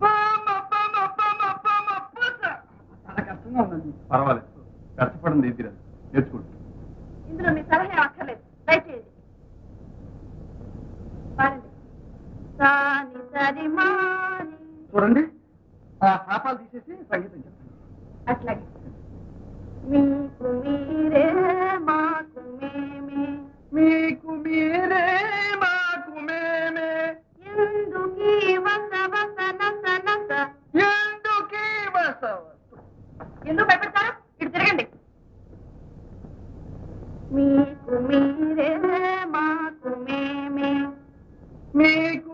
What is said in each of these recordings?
పమ పమ పమ పమ పస. చాలా కష్టంగా ఉందండి. పర్వాలేదు. కష్టపడింది ఇది ఇందులో మీ సలహా అక్కర్లేదు దయచేయండి. చూడండి. ఆ పాపాలు తీసేసి సంగీతం చెప్తాను. అట్లాగే. మీకు మీరే మాకు మేమే. మీకు మీరే మాకు మేమే. ఎందుకీ వస వస నస నస? ఎందుకీ వసవస్తు ఎందుకు భయపడతారు? ఇటు తిరగండి. మీకు మీరే మాకు మేమే. మీకు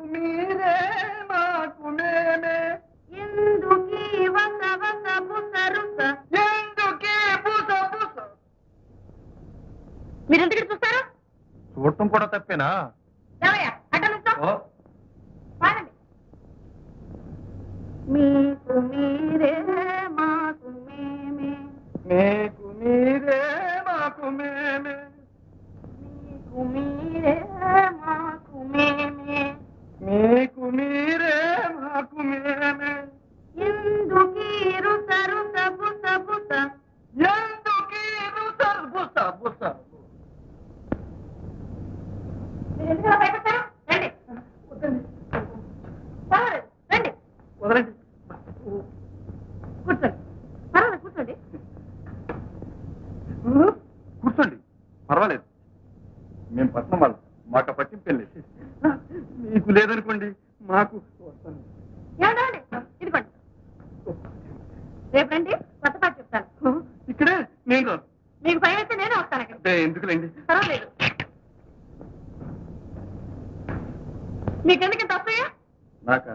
మీరు ఎందుకు చూస్తారు చూడటం కూడా తప్పేనా? మీకు మీరే మాకు మేమే. మీకు మీరే మాకు మేమే. మీకు మీరే మాకు మేమే. మీకు మీరే మాకు మేమే. వదలండి. కూర్చోండి. పర్వాలేదు కూర్చోండి. కూర్చోండి. పర్వాలేదు. మేము పట్నం వాళ్ళు. మాకు పట్టింపు లేదు. మీకు లేదనుకోండి మాకు ఇదిగోండి. రేపు రండి కొత్త పాట చెప్తాను. ఇక్కడే? నేను రాను. మీకు భయం అయితే నేనే వస్తాను ఎందుకులేండి? పర్వాలేదు. మీకెందుకు వస్తాయా నాక?